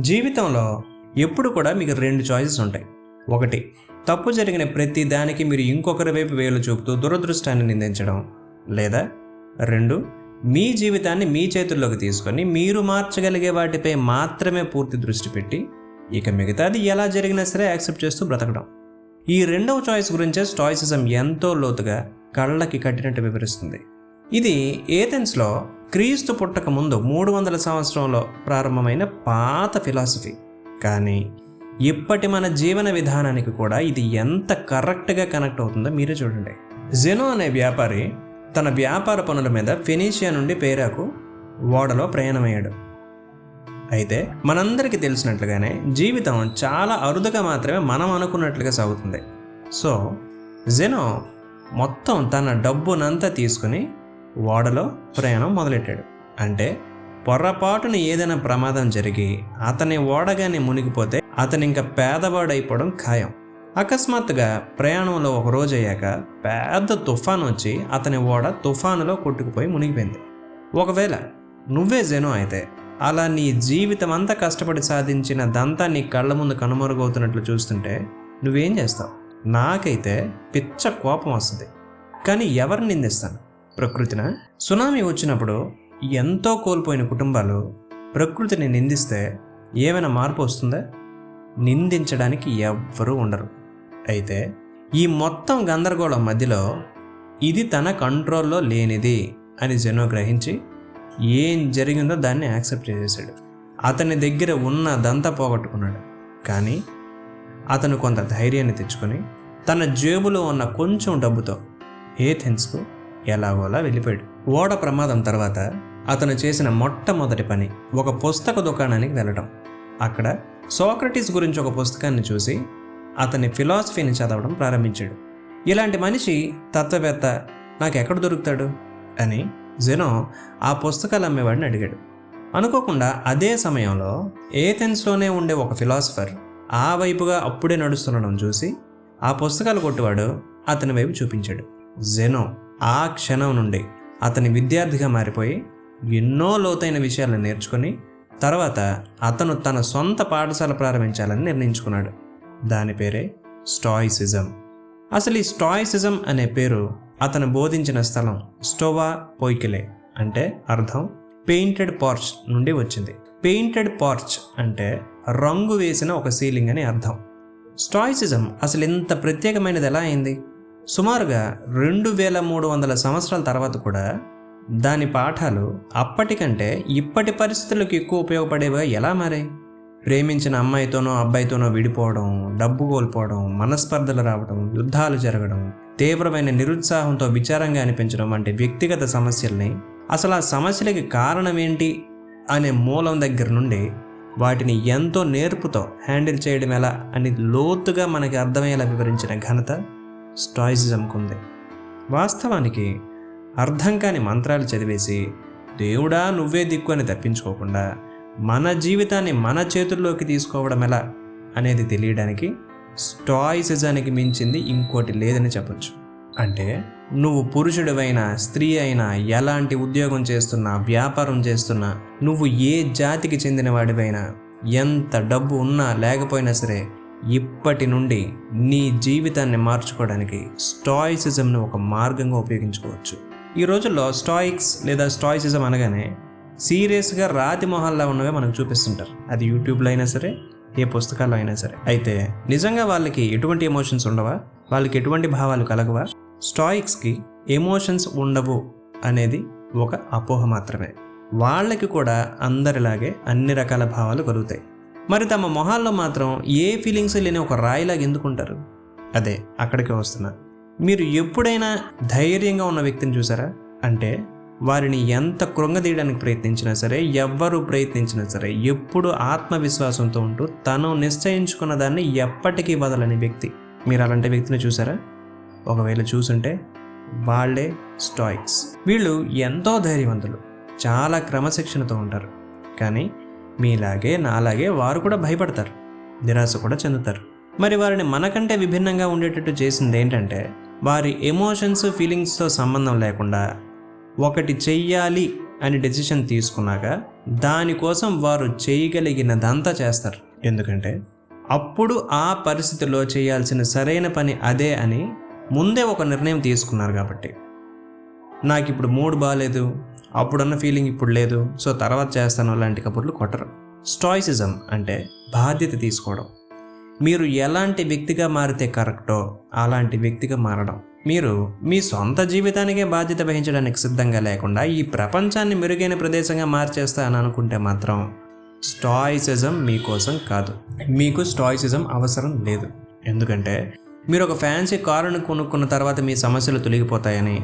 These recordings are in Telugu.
జీవితంలో ఎప్పుడు కూడా మీకు రెండు చాయిసెస్ ఉంటాయి. ఒకటి తప్పు జరిగిన ప్రతి దానికి మీరు ఇంకొకరి వైపు వేలు చూపుతూ దురదృష్టాన్ని నిందించడం. లేదా రెండు మీ జీవితాన్ని మీ చేతుల్లోకి తీసుకొని మీరు మార్చగలిగే వాటిపై మాత్రమే పూర్తి దృష్టి పెట్టి ఇక మిగతాది ఎలా జరిగినా సరే యాక్సెప్ట్ చేస్తూ బ్రతకడం. ఈ రెండవ చాయిస్ గురించే స్టాయిసిజం ఎంతో లోతుగా కళ్ళకి కట్టినట్టు వివరిస్తుంది. ఇది ఏథెన్స్లో క్రీస్తు పుట్టక ముందు మూడు వందల సంవత్సరంలో ప్రారంభమైన పాత ఫిలాసఫీ. కానీ ఇప్పటి మన జీవన విధానానికి కూడా ఇది ఎంత కరెక్ట్గా కనెక్ట్ అవుతుందో మీరే చూడండి. జెనో అనే వ్యాపారి తన వ్యాపార పనుల మీద ఫెనీషియా నుండి పేరాకు ఓడలో ప్రయాణమయ్యాడు. అయితే మనందరికీ తెలిసినట్లుగానే జీవితం చాలా అరుదుగా మాత్రమే మనం అనుకున్నట్లుగా సాగుతుంది. సో జెనో మొత్తం తన డబ్బునంతా తీసుకుని ఓడలో ప్రయాణం మొదలెట్టాడు. అంటే పొర్రపాటున ఏదైనా ప్రమాదం జరిగి అతని ఓడగానే మునిగిపోతే అతని ఇంకా పేదవాడైపోవడం ఖాయం. అకస్మాత్తుగా ప్రయాణంలో ఒక రోజు అయ్యాక పెద్ద తుఫాను వచ్చి అతని ఓడ తుఫానులో కొట్టుకుపోయి మునిగిపోయింది. ఒకవేళ నువ్వే జెనో అయితే అలా నీ జీవితం అంతా కష్టపడి సాధించిన దంతా నీ కళ్ళ ముందు కనుమరుగవుతున్నట్లు చూస్తుంటే నువ్వేం చేస్తావు? నాకైతే పిచ్చ కోపం వస్తుంది. కానీ ఎవరిని నిందిస్తాను? ప్రకృతిన? సునామీ వచ్చినప్పుడు ఎంతో కోల్పోయిన కుటుంబాలు ప్రకృతిని నిందిస్తే ఏమైనా మార్పు వస్తుందా? నిందించడానికి ఎవ్వరూ ఉండరు. అయితే ఈ మొత్తం గందరగోళం మధ్యలో ఇది తన కంట్రోల్లో లేనిది అని జెనో గ్రహించి ఏం జరిగిందో దాన్ని యాక్సెప్ట్ చేసేసాడు అతని దగ్గర ఉన్నదంతా పోగొట్టుకున్నాడు. కానీ అతను కొంత ధైర్యాన్ని తెచ్చుకొని తన జేబులో ఉన్న కొంచెం డబ్బుతో ఏథెన్స్కు ఎలాగోలా వెళ్ళిపోయాడు. ఓడ ప్రమాదం తర్వాత అతను చేసిన మొట్టమొదటి పని ఒక పుస్తక దుకాణానికి వెళ్ళడం అక్కడ సోక్రటీస్ గురించి ఒక పుస్తకాన్ని చూసి అతని ఫిలాసఫీని చదవడం ప్రారంభించాడు. ఇలాంటి మనిషి తత్వవేత్త నాకు ఎక్కడ దొరుకుతాడు? అని జెనో ఆ పుస్తకాలు అమ్మేవాడిని అడిగాడు. అనుకోకుండా అదే సమయంలో ఏథెన్స్లోనే ఉండే ఒక ఫిలాసఫర్ ఆ వైపుగా అప్పుడే నడుస్తుండడం చూసి ఆ పుస్తకాలు కొట్టువాడు అతని వైపు చూపించాడు. జెనో ఆ క్షణం నుండి అతని విద్యార్థిగా మారిపోయి ఎన్నో లోతైన విషయాలను నేర్చుకొని తర్వాత అతను తన సొంత పాఠశాల ప్రారంభించాలని నిర్ణయించుకున్నాడు. దాని పేరే స్టాయిసిజం. అసలు ఈ స్టాయిసిజం అనే పేరు అతను బోధించిన స్థలం స్టోవా పోయికిలే అంటే అర్థం పెయింటెడ్ పార్చ్ నుండి వచ్చింది. పెయింటెడ్ పార్చ్ అంటే రంగు వేసిన ఒక సీలింగ్ అని అర్థం. స్టాయిసిజం అసలు ఇంత ప్రత్యేకమైనది ఎలా అయింది? సుమారుగా రెండు వేల మూడు వందల సంవత్సరాల తర్వాత కూడా దాని పాఠాలు అప్పటికంటే ఇప్పటి పరిస్థితులకు ఎక్కువ ఉపయోగపడేవా? ఎలా మారాయి ప్రేమించిన అమ్మాయితోనో అబ్బాయితోనో విడిపోవడం డబ్బు కోల్పోవడం మనస్పర్ధలు రావడం యుద్ధాలు జరగడం తీవ్రమైన నిరుత్సాహంతో విచారంగా అనిపించడం వంటి వ్యక్తిగత సమస్యల్ని అసలు ఆ సమస్యలకి కారణం ఏంటి అనే మూలం దగ్గర నుండి వాటిని ఎంతో నేర్పుతో హ్యాండిల్ చేయడం ఎలా అని లోతుగా మనకి అర్థమయ్యేలా వివరించిన ఘనత స్టాయిసిజంకుంది. వాస్తవానికి అర్థం కాని మంత్రాలు చదివేసి దేవుడా నువ్వే దిక్కు అని తప్పించుకోకుండా మన జీవితాన్ని మన చేతుల్లోకి తీసుకోవడం ఎలా అనేది తెలియడానికి స్టాయిసిజానికి మించింది ఇంకోటి లేదని చెప్పొచ్చు. అంటే నువ్వు పురుషుడివైనా స్త్రీ అయినా ఎలాంటి ఉద్యోగం చేస్తున్నా వ్యాపారం చేస్తున్నా నువ్వు ఏ జాతికి చెందిన వాడివైనా ఎంత డబ్బు ఉన్నా లేకపోయినా సరే ఇప్పటి నుండి నీ జీవితాన్ని మార్చుకోవడానికి స్టాయిసిజంను ఒక మార్గంగా ఉపయోగించుకోవచ్చు. ఈ రోజుల్లో స్టాయిక్స్ లేదా స్టాయిసిజం అనగానే సీరియస్గా రాతి మొహాల్లో ఉన్నవే మనకు చూపిస్తుంటారు. అది యూట్యూబ్లో అయినా సరే ఏ పుస్తకాల్లో అయినా సరే. అయితే నిజంగా వాళ్ళకి ఎటువంటి ఎమోషన్స్ ఉండవా? వాళ్ళకి ఎటువంటి భావాలు కలగవా? స్టాయిక్స్కి ఎమోషన్స్ ఉండవు అనేది ఒక అపోహ మాత్రమే. వాళ్ళకి కూడా అందరిలాగే అన్ని రకాల భావాలు కలుగుతాయి. మరి తమ మొహాల్లో మాత్రం ఏ ఫీలింగ్స్ లేని ఒక రాయిలాగా ఎందుకుంటారు? అదే అక్కడికే వస్తున్నా. మీరు ఎప్పుడైనా ధైర్యంగా ఉన్న వ్యక్తిని చూసారా? అంటే వారిని ఎంత కృంగదీయడానికి ప్రయత్నించినా సరే ఎవ్వరు ప్రయత్నించినా సరే ఎప్పుడు ఆత్మవిశ్వాసంతో ఉంటూ తను నిశ్చయించుకున్న దాన్ని ఎప్పటికీ వదలని వ్యక్తి. మీరు అలాంటి వ్యక్తిని చూసారా? ఒకవేళ చూసుంటే వాళ్ళే స్టాయిక్స్ వీళ్ళు ఎంతో ధైర్యవంతులు చాలా క్రమశిక్షణతో ఉంటారు. కానీ మీలాగే నాలాగే వారు కూడా భయపడతారు నిరాశ కూడా చెందుతారు. మరి వారిని మనకంటే విభిన్నంగా ఉండేటట్టు చేసింది ఏంటంటే వారి ఎమోషన్స్ ఫీలింగ్స్తో సంబంధం లేకుండా ఒకటి చెయ్యాలి అని డెసిషన్ తీసుకున్నాక దానికోసం వారు చేయగలిగినదంతా చేస్తారు. ఎందుకంటే అప్పుడు ఆ పరిస్థితిలో చేయాల్సిన సరైన పని అదే అని ముందే ఒక నిర్ణయం తీసుకున్నారు కాబట్టి. నాకు ఇప్పుడు మూడ్ బాగాలేదు అప్పుడున్న ఫీలింగ్ ఇప్పుడు లేదు. సో తర్వాత చేస్తాను లాంటి కబుర్లు కొట్టరు. స్టాయిసిజం అంటే బాధ్యత తీసుకోవడం. మీరు ఎలాంటి వ్యక్తిగా మారితే కరెక్టో అలాంటి వ్యక్తిగా మారడం. మీరు మీ సొంత జీవితానికే బాధ్యత వహించడానికి సిద్ధంగా లేకుండా ఈ ప్రపంచాన్ని మెరుగైన ప్రదేశంగా మార్చేస్తా అని అనుకుంటే మాత్రం స్టాయిసిజం మీకోసం కాదు. మీకు స్టాయిసిజం అవసరం లేదు. ఎందుకంటే మీరు ఒక ఫ్యాన్సీ కారును కొనుక్కున్న తర్వాత మీ సమస్యలు తొలగిపోతాయని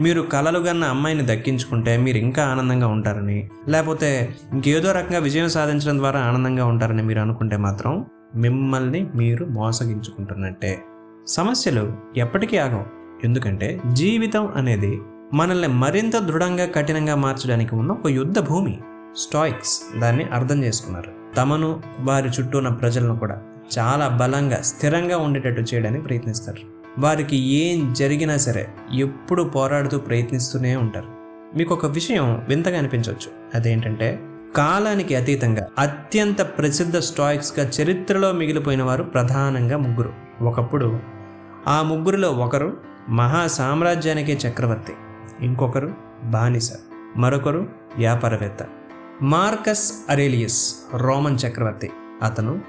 మీరు కలలు గన్న అమ్మాయిని దక్కించుకుంటే మీరు ఇంకా ఆనందంగా ఉంటారని లేకపోతే ఇంకేదో రకంగా విజయం సాధించడం ద్వారా ఆనందంగా ఉంటారని మీరు అనుకుంటే మాత్రం మిమ్మల్ని మీరు మోసగించుకుంటున్నట్టే. సమస్యలు ఎప్పటికీ ఆగవు ఎందుకంటే జీవితం అనేది మనల్ని మరింత దృఢంగా కఠినంగా మార్చడానికి ఉన్న ఒక యుద్ధ భూమి. స్టాయిక్స్ దాన్ని అర్థం చేసుకున్నారు. తమను వారి చుట్టూ ఉన్న ప్రజలను కూడా చాలా బలంగా స్థిరంగా ఉండేటట్టు చేయడానికి ప్రయత్నిస్తారు. వారికి ఏం జరిగినా సరే ఎప్పుడు పోరాడుతూ ప్రయత్నిస్తూనే ఉంటారు. మీకు ఒక విషయం వింతగా అనిపించవచ్చు. అదేంటంటే కాలానికి అతీతంగా అత్యంత ప్రసిద్ధ స్టాయిక్స్గా చరిత్రలో మిగిలిపోయిన వారు ప్రధానంగా ముగ్గురు. ఒకప్పుడు ఆ ముగ్గురిలో ఒకరు మహా సామ్రాజ్యానికే చక్రవర్తి ఇంకొకరు బానిస మరొకరు వ్యాపారవేత్త. మార్కస్ అరేలియస్ రోమన్ చక్రవర్తి. అతను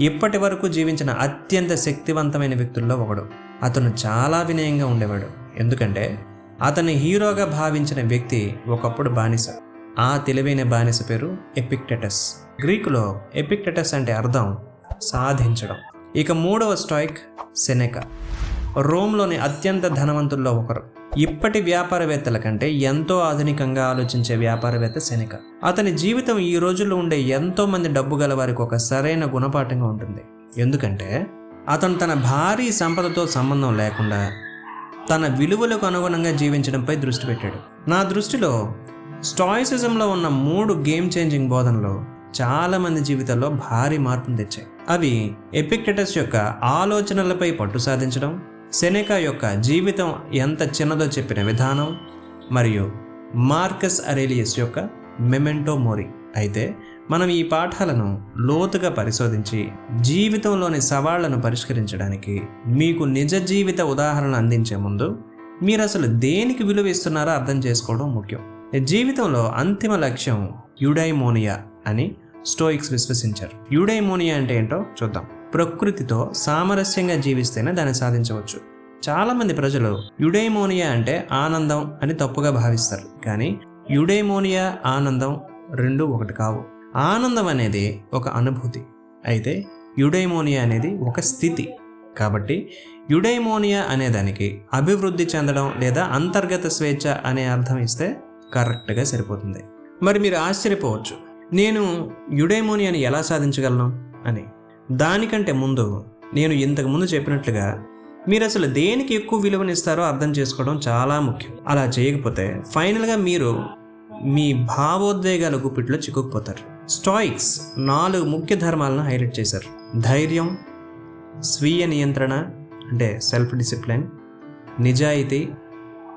ఇప్పటి వరకు జీవించిన అత్యంత శక్తివంతమైన వ్యక్తుల్లో ఒకడు. అతను చాలా వినయంగా ఉండేవాడు. ఎందుకంటే అతని హీరోగా భావించిన వ్యక్తి ఒకప్పుడు బానిస. ఆ తెలివైన బానిస పేరు ఎపిక్టెటస్. గ్రీకులో ఎపిక్టెటస్ అంటే అర్థం సాధించడం. ఇక మూడవ స్టాయిక్ సెనెకా. రోమ్లోని అత్యంత ధనవంతుల్లో ఒకరు. ఇప్పటి వ్యాపారవేత్తల కంటే ఎంతో ఆధునికంగా ఆలోచించే వ్యాపారవేత్త సెనెక. అతని జీవితం ఈ రోజుల్లో ఉండే ఎంతో మంది డబ్బు గల వారికి ఒక సరైన గుణపాఠంగా ఉంటుంది. ఎందుకంటే అతను తన భారీ సంపదతో సంబంధం లేకుండా తన విలువలకు అనుగుణంగా జీవించడంపై దృష్టి పెట్టాడు. నా దృష్టిలో స్టాయిసిజంలో ఉన్న మూడు గేమ్ చేంజింగ్ బోధనలు చాలామంది జీవితాల్లో భారీ మార్పును తెచ్చాయి. అవి ఎపిక్టెటస్ యొక్క ఆలోచనలపై పట్టు సాధించడం సెనెకా యొక్క జీవితం ఎంత చిన్నదో చెప్పిన విధానం మరియు మార్కస్ అరేలియస్ యొక్క మెమెంటో మోరి. అయితే మనం ఈ పాఠాలను లోతుగా పరిశోధించి జీవితంలోని సవాళ్ళను పరిష్కరించడానికి మీకు నిజ జీవిత ఉదాహరణ అందించే ముందు మీరు అసలు దేనికి విలువ ఇస్తున్నారో అర్థం చేసుకోవడం ముఖ్యం. జీవితంలో అంతిమ లక్ష్యం యుడైమోనియా అని స్టోయిక్స్ విశ్వసించారు. యుడైమోనియా అంటే ఏంటో చూద్దాం. ప్రకృతితో సామరస్యంగా జీవిస్తేనే దాన్ని సాధించవచ్చు. చాలామంది ప్రజలు యుడైమోనియా అంటే ఆనందం అని తప్పుగా భావిస్తారు. కానీ యుడైమోనియా ఆనందం రెండు ఒకటి కావు. ఆనందం అనేది ఒక అనుభూతి. అయితే యుడైమోనియా అనేది ఒక స్థితి. కాబట్టి యుడైమోనియా అనేదానికి అభివృద్ధి చెందడం లేదా అంతర్గత స్వేచ్ఛ అనే అర్థం ఇస్తే కరెక్ట్గా సరిపోతుంది. మరి మీరు ఆశ్చర్యపోవచ్చు. నేను యుడైమోనియాని ఎలా సాధించగలను? అని. దానికంటే ముందు నేను ఇంతకుముందు చెప్పినట్లుగా మీరు అసలు దేనికి ఎక్కువ విలువనిస్తారో అర్థం చేసుకోవడం చాలా ముఖ్యం. అలా చేయకపోతే ఫైనల్గా మీరు మీ భావోద్వేగాల గుప్పిట్లో చిక్కుకుపోతారు. స్టాయిక్స్ నాలుగు ముఖ్య ధర్మాలను హైలైట్ చేశారు. ధైర్యం స్వీయ నియంత్రణ అంటే సెల్ఫ్ డిసిప్లిన్ నిజాయితీ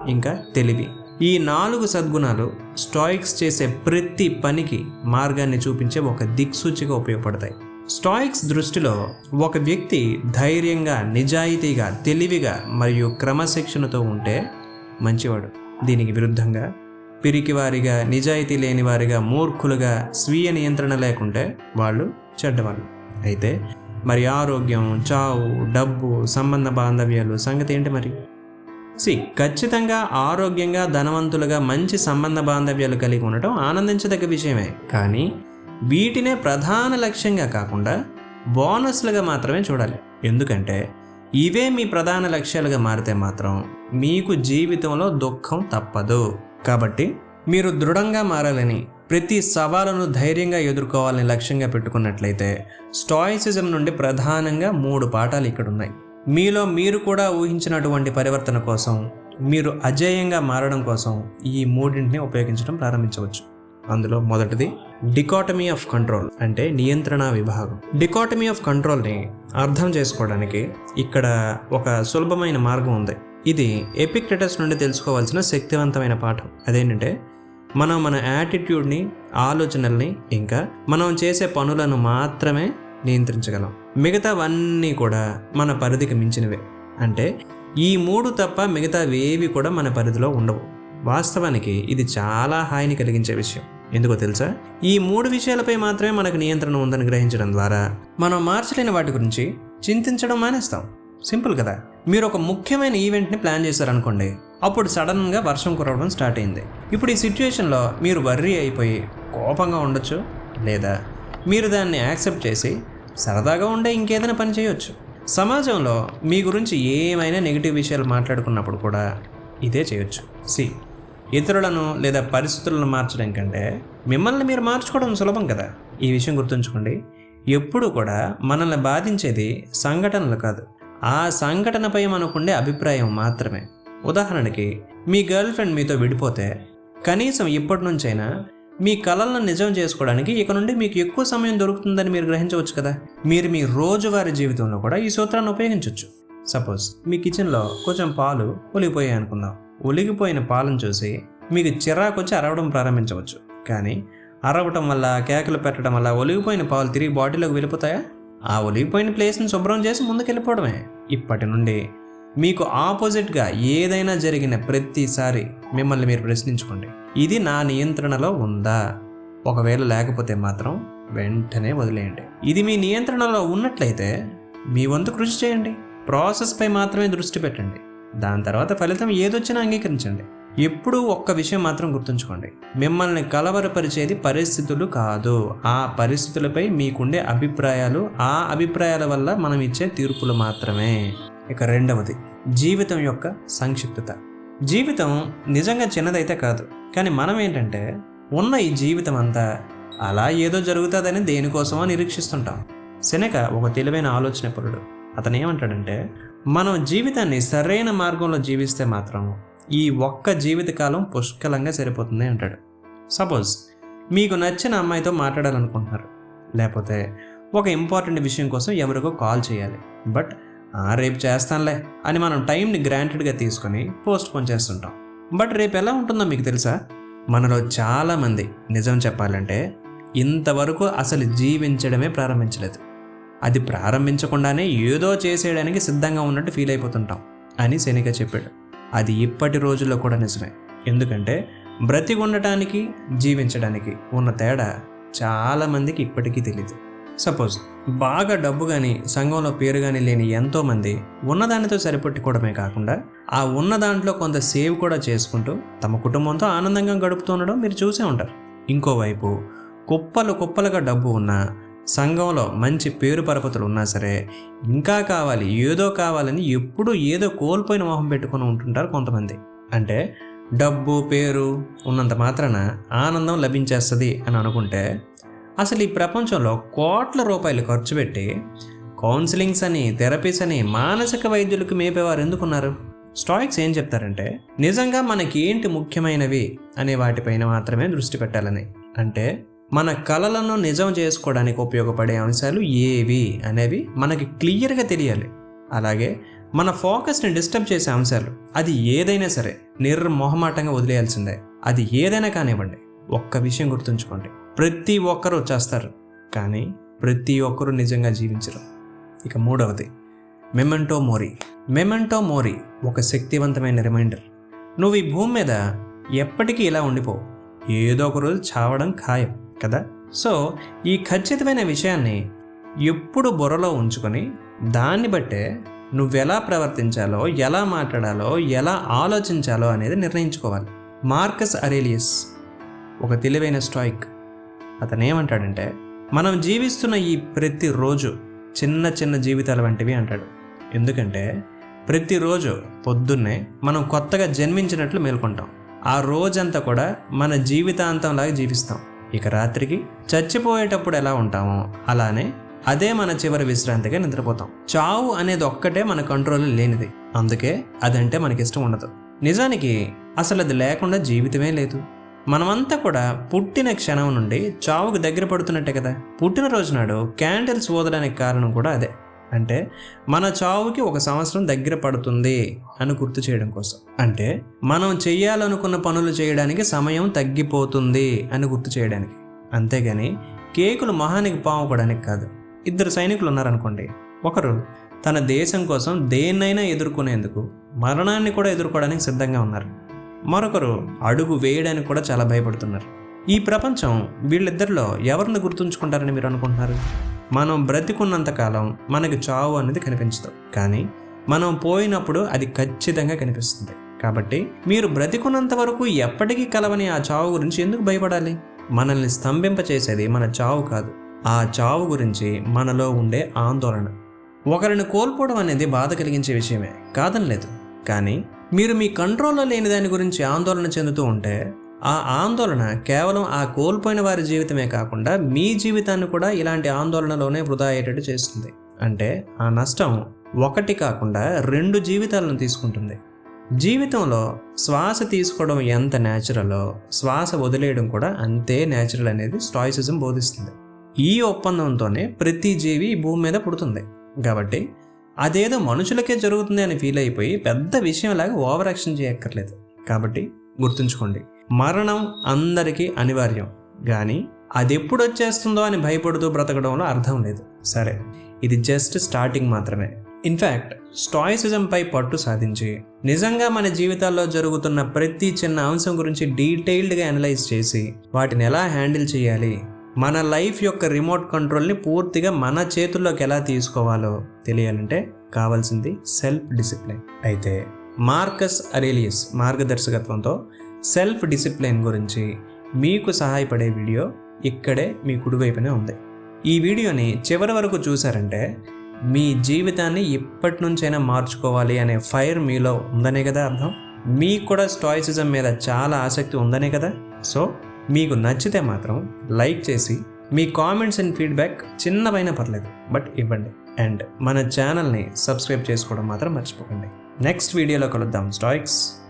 ఇంకా తెలివి. ఈ నాలుగు సద్గుణాలు స్టాయిక్స్ చేసే ప్రతి పనికి మార్గాన్ని చూపించే ఒక దిక్సూచిగా ఉపయోగపడతాయి. స్టాయిక్స్ దృష్టిలో ఒక వ్యక్తి ధైర్యంగా నిజాయితీగా తెలివిగా మరియు క్రమశిక్షణతో ఉంటే మంచివాడు. దీనికి విరుద్ధంగా పిరికివారిగా నిజాయితీ లేని వారిగా మూర్ఖులుగా స్వీయ నియంత్రణ లేకుంటే వాళ్ళు చెడ్డవాళ్ళు. అయితే మరి ఆరోగ్యం చావు డబ్బు సంబంధ బాంధవ్యాలు సంగతి ఏంటి మరి? సి ఖచ్చితంగా ఆరోగ్యంగా ధనవంతులుగా మంచి సంబంధ బాంధవ్యాలు కలిగి ఉండటం ఆనందించదగ్గ విషయమే. కానీ వీటినే ప్రధాన లక్ష్యంగా కాకుండా బోనస్లుగా మాత్రమే చూడాలి. ఎందుకంటే ఇవే మీ ప్రధాన లక్ష్యాలుగా మారితే మాత్రం మీకు జీవితంలో దుఃఖం తప్పదు. కాబట్టి మీరు దృఢంగా మారాలని ప్రతి సవాలును ధైర్యంగా ఎదుర్కోవాలని లక్ష్యంగా పెట్టుకున్నట్లయితే స్టాయిసిజం నుండి ప్రధానంగా మూడు పాఠాలు ఇక్కడ ఉన్నాయి మీలో మీరు కూడా ఊహించినటువంటి పరివర్తన కోసం మీరు అజేయంగా మారడం కోసం ఈ మూడింటిని ఉపయోగించడం ప్రారంభించవచ్చు. అందులో మొదటిది డికాటమీ ఆఫ్ కంట్రోల్ అంటే నియంత్రణ విభాగం. డికాటమీ ఆఫ్ కంట్రోల్ని అర్థం చేసుకోవడానికి ఇక్కడ ఒక సులభమైన మార్గం ఉంది. ఇది ఎపిక్టెటస్ నుండి తెలుసుకోవాల్సిన శక్తివంతమైన పాఠం. అదేంటంటే మనం మన యాటిట్యూడ్ని ఆలోచనల్ని ఇంకా మనం చేసే పనులను మాత్రమే నియంత్రించగలం. మిగతావన్నీ కూడా మన పరిధికి మించినవే. అంటే ఈ మూడు తప్ప మిగతావేవి కూడా మన పరిధిలో ఉండవు. వాస్తవానికి ఇది చాలా హాయిని కలిగించే విషయం. ఎందుకో తెలుసా? ఈ మూడు విషయాలపై మాత్రమే మనకు నియంత్రణ ఉందని గ్రహించడం ద్వారా మనం మార్చలేని వాటి గురించి చింతించడం మానేస్తాం. సింపుల్ కదా? మీరు ఒక ముఖ్యమైన ఈవెంట్ని ప్లాన్ చేశారనుకోండి అప్పుడు సడన్గా వర్షం కురవడం స్టార్ట్ అయింది. ఇప్పుడు ఈ సిచ్యువేషన్లో మీరు వర్రీ అయిపోయి కోపంగా ఉండొచ్చు లేదా మీరు దాన్ని యాక్సెప్ట్ చేసి సరదాగా ఉండే ఇంకేదైనా పని చేయొచ్చు. సమాజంలో మీ గురించి ఏమైనా నెగిటివ్ విషయాలు మాట్లాడుకున్నప్పుడు కూడా ఇదే చేయొచ్చు. సి ఇతరులను లేదా పరిస్థితులను మార్చడం కంటే మిమ్మల్ని మీరు మార్చుకోవడం సులభం కదా. ఈ విషయం గుర్తుంచుకోండి ఎప్పుడు కూడా మనల్ని బాధించేది సంఘటనలు కాదు. ఆ సంఘటనపై మనకుండే అభిప్రాయం మాత్రమే. ఉదాహరణకి మీ గర్ల్ ఫ్రెండ్ మీతో విడిపోతే కనీసం ఇప్పటి నుంచైనా మీ కలలను నిజం చేసుకోవడానికి ఇక నుండి మీకు ఎక్కువ సమయం దొరుకుతుందని మీరు గ్రహించవచ్చు కదా? మీరు మీ రోజువారీ జీవితంలో కూడా ఈ సూత్రాన్ని ఉపయోగించవచ్చు సపోజ్ మీ కిచెన్లో కొంచెం పాలు ఒలిగిపోయాయి అనుకుందాం. ఒలిగిపోయిన పాలను చూసి మీకు చిరాకు వచ్చి అరవడం ప్రారంభించవచ్చు. కానీ అరవటం వల్ల కేకలు పెట్టడం వల్ల ఒలిగిపోయిన పాలు తిరిగి బాటిల్లోకి వెళ్ళిపోతాయా? ఆ ఒలిగిపోయిన ప్లేస్ని శుభ్రం చేసి ముందుకెళ్ళిపోవడమే. ఇప్పటి నుండి మీకు ఆపోజిట్గా ఏదైనా జరిగిన ప్రతిసారి మిమ్మల్ని మీరు ప్రశ్నించుకోండి. ఇది నా నియంత్రణలో ఉందా? ఒకవేళ లేకపోతే మాత్రం వెంటనే వదిలేయండి. ఇది మీ నియంత్రణలో ఉన్నట్లయితే మీ వంతు కృషి చేయండి. ప్రాసెస్పై మాత్రమే దృష్టి పెట్టండి. దాని తర్వాత ఫలితం ఏదొచ్చినా అంగీకరించండి. ఎప్పుడూ ఒక్క విషయం మాత్రం గుర్తుంచుకోండి. మిమ్మల్ని కలవరపరిచేది పరిస్థితులు కాదు. ఆ పరిస్థితులపై మీకుండే అభిప్రాయాలు ఆ అభిప్రాయాల వల్ల మనం ఇచ్చే తీర్పులు మాత్రమే. ఇక రెండవది జీవితం యొక్క సంక్షిప్తత. జీవితం నిజంగా చిన్నదైతే కాదు. కానీ మనం ఏంటంటే ఉన్న ఈ జీవితం అంతా అలా ఏదో జరుగుతుందని దేనికోసమో నిరీక్షిస్తుంటాం. సెనక ఒక తెలివైన ఆలోచన పరుడు. అతను ఏమంటాడంటే మనం జీవితాన్ని సరైన మార్గంలో జీవిస్తే మాత్రం ఈ ఒక్క జీవితకాలం పుష్కలంగా సరిపోతుంది అంటాడు. సపోజ్ మీకు నచ్చిన అమ్మాయితో మాట్లాడాలనుకుంటున్నారు. లేకపోతే ఒక ఇంపార్టెంట్ విషయం కోసం ఎవరికో కాల్ చేయాలి. బట్ "ఆ, రేపు చేస్తానులే అని మనం టైంని గ్రాంటెడ్గా తీసుకొని పోస్ట్ పోన్ చేస్తుంటాం. బట్ రేపు ఎలా ఉంటుందో మీకు తెలుసా? మనలో చాలామంది నిజం చెప్పాలంటే ఇంతవరకు అసలు జీవించడమే ప్రారంభించలేదు. అది ప్రారంభించకుండానే ఏదో చేసేయడానికి సిద్ధంగా ఉన్నట్టు ఫీల్ అయిపోతుంటాం అని సెనిక చెప్పాడు. అది ఇప్పటి రోజుల్లో కూడా నిజమే. ఎందుకంటే బ్రతికి ఉండటానికి జీవించడానికి ఉన్న తేడా చాలామందికి ఇప్పటికీ తెలియదు సపోజ్ బాగా డబ్బు కానీ సంఘంలో పేరు కానీ లేని ఎంతోమంది ఉన్నదానితో సరిపెట్టుకోవడమే కాకుండా ఆ ఉన్న దాంట్లో కొంత సేవ్ కూడా చేసుకుంటూ తమ కుటుంబంతో ఆనందంగా గడుపుతుండడం మీరు చూసే ఉంటారు. ఇంకోవైపు కుప్పలు కుప్పలుగా డబ్బు ఉన్నా సంఘంలో మంచి పేరు పరపతులు ఉన్నా సరే ఇంకా కావాలి ఏదో కావాలని ఎప్పుడూ ఏదో కోల్పోయిన మొహం పెట్టుకొని ఉంటుంటారు కొంతమంది. అంటే డబ్బు పేరు ఉన్నంత మాత్రాన ఆనందం లభించేస్తుంది అని అనుకుంటే అసలు ఈ ప్రపంచంలో కోట్ల రూపాయలు ఖర్చు పెట్టి కౌన్సిలింగ్స్ అని థెరపీస్ అని మానసిక వైద్యులకు మేపేవారు ఎందుకున్నారు? స్టాయిక్స్ ఏం చెప్తారంటే నిజంగా మనకి ఏంటి ముఖ్యమైనవి అనే వాటిపైన మాత్రమే దృష్టి పెట్టాలని. అంటే మన కళలను నిజం చేసుకోవడానికి ఉపయోగపడే అంశాలు ఏవి అనేవి మనకి క్లియర్గా తెలియాలి. అలాగే మన ఫోకస్ని డిస్టర్బ్ చేసే అంశాలు అది ఏదైనా సరే నిర్మొహమాటంగా వదిలేయాల్సిందే. అది ఏదైనా కానివ్వండి ఒక్క విషయం గుర్తుంచుకోండి. ప్రతి ఒక్కరూ వచ్చేస్తారు కానీ ప్రతి ఒక్కరూ నిజంగా జీవించరు. ఇక మూడవది మెమెంటో మోరీ. మెమెంటో మోరీ ఒక శక్తివంతమైన రిమైండర్. నువ్వు ఈ భూమి మీద ఎప్పటికీ ఇలా ఉండిపోవు ఏదో ఒక రోజు చావడం ఖాయం. కదా? సో ఈ ఖచ్చితమైన విషయాన్ని ఎప్పుడు బుర్రలో ఉంచుకొని దాన్ని బట్టే నువ్వెలా ప్రవర్తించాలో ఎలా మాట్లాడాలో ఎలా ఆలోచించాలో అనేది నిర్ణయించుకోవాలి. మార్కస్ అరేలియస్ ఒక తెలివైన స్టాయిక్. అతను ఏమంటాడంటే మనం జీవిస్తున్న ఈ ప్రతిరోజు చిన్న చిన్న జీవితాల వంటివి అంటాడు. ఎందుకంటే ప్రతిరోజు పొద్దున్నే మనం కొత్తగా జన్మించినట్లు మేల్కొంటాం. ఆ రోజంతా కూడా మన జీవితాంతంలాగా జీవిస్తాం. ఇక రాత్రికి చచ్చిపోయేటప్పుడు ఎలా ఉంటామో అలానే అదే మన చివరి విశ్రాంతిగా నిద్రపోతాం. చావు అనేది ఒక్కటే మన కంట్రోల్ లేనిది. అందుకే అదంటే మనకి ఇష్టం ఉండదు. నిజానికి అసలు అది లేకుండా జీవితమే లేదు. మనమంతా కూడా పుట్టిన క్షణం నుండి చావుకు దగ్గర పడుతున్నట్టే కదా. పుట్టినరోజు నాడు క్యాండిల్స్ ఊదడానికి కారణం కూడా అదే. అంటే మన చావుకి ఒక సంవత్సరం దగ్గర పడుతుంది అని గుర్తు చేయడం కోసం. అంటే మనం చేయాలనుకున్న పనులు చేయడానికి సమయం తగ్గిపోతుంది అని గుర్తు చేయడానికి. అంతేగాని కేకులు మహానికి పాముకోవడానికి కాదు. ఇద్దరు సైనికులు ఉన్నారనుకోండి. ఒకరు తన దేశం కోసం దేన్నైనా ఎదుర్కొనేందుకు మరణాన్ని కూడా ఎదుర్కోవడానికి సిద్ధంగా ఉన్నారు. మరొకరు అడుగు వేయడానికి కూడా చాలా భయపడుతున్నారు. ఈ ప్రపంచం వీళ్ళిద్దరిలో ఎవరిని గుర్తుంచుకుంటారని మీరు అనుకుంటున్నారు? మనం బ్రతికున్నంత కాలం మనకి చావు అనేది కనిపించదు. కానీ మనం పోయినప్పుడు అది ఖచ్చితంగా కనిపిస్తుంది. కాబట్టి మీరు బ్రతికున్నంత వరకు ఎప్పటికీ కలవని ఆ చావు గురించి ఎందుకు భయపడాలి? మనల్ని స్తంభింపచేసేది మన చావు కాదు. ఆ చావు గురించి మనలో ఉండే ఆందోళన. ఒకరిని కోల్పోవడం అనేది బాధ కలిగించే విషయమే. కాదనలేదు. కానీ మీరు మీ కంట్రోల్లో లేని దాని గురించి ఆందోళన చెందుతూ ఉంటే ఆ ఆందోళన కేవలం ఆ కోల్పోయిన వారి జీవితమే కాకుండా మీ జీవితాన్ని కూడా ఇలాంటి ఆందోళనలోనే వృధా అయ్యేటట్టు చేస్తుంది. అంటే ఆ నష్టం ఒకటి కాకుండా రెండు జీవితాలను తీసుకుంటుంది. జీవితంలో శ్వాస తీసుకోవడం ఎంత న్యాచురలో శ్వాస వదిలేయడం కూడా అంతే న్యాచురల్ అనేది స్టాయిసిజం బోధిస్తుంది. ఈ ఒప్పందంతోనే ప్రతి జీవి భూమి మీద పుడుతుంది. కాబట్టి అదేదో మనుషులకే జరుగుతుంది అని ఫీల్ అయిపోయి పెద్ద విషయంలాగా ఓవర్ యాక్షన్ చేయక్కర్లేదు. కాబట్టి గుర్తుంచుకోండి మరణం అందరికీ అనివార్యం. కానీ అది ఎప్పుడు వచ్చేస్తుందో అని భయపడుతూ బ్రతకడంలో అర్థం లేదు. సరే ఇది జస్ట్ స్టార్టింగ్ మాత్రమే. ఇన్ఫ్యాక్ట్ స్టాయిసిజంపై పట్టు సాధించి నిజంగా మన జీవితాల్లో జరుగుతున్న ప్రతి చిన్న అంశం గురించి డీటెయిల్డ్గా అనలైజ్ చేసి వాటిని ఎలా హ్యాండిల్ చేయాలి మన లైఫ్ యొక్క రిమోట్ కంట్రోల్ని పూర్తిగా మన చేతుల్లోకి ఎలా తీసుకోవాలో తెలియాలంటే కావాల్సింది సెల్ఫ్ డిసిప్లిన్. అయితే మార్కస్ అరేలియస్ మార్గదర్శకత్వంతో సెల్ఫ్ డిసిప్లిన్ గురించి మీకు సహాయపడే వీడియో ఇక్కడే మీ కుడివైపునే ఉంది. ఈ వీడియోని చివరి వరకు చూసారంటే మీ జీవితాన్ని ఇప్పటి నుంచైనా మార్చుకోవాలి అనే ఫైర్ మీలో ఉందనే కదా అర్థం? మీకు కూడా స్టాయిసిజం మీద చాలా ఆసక్తి ఉందనే కదా? సో మీకు నచ్చితే మాత్రం లైక్ చేసి మీ కామెంట్స్ అండ్ ఫీడ్బ్యాక్ చిన్నవైనా పర్లేదు బట్ ఇవ్వండి. అండ్ మన ఛానల్ని సబ్స్క్రైబ్ చేసుకోవడం మాత్రం మర్చిపోకండి. నెక్స్ట్ వీడియోలో కలుద్దాం. స్టాయిక్స్.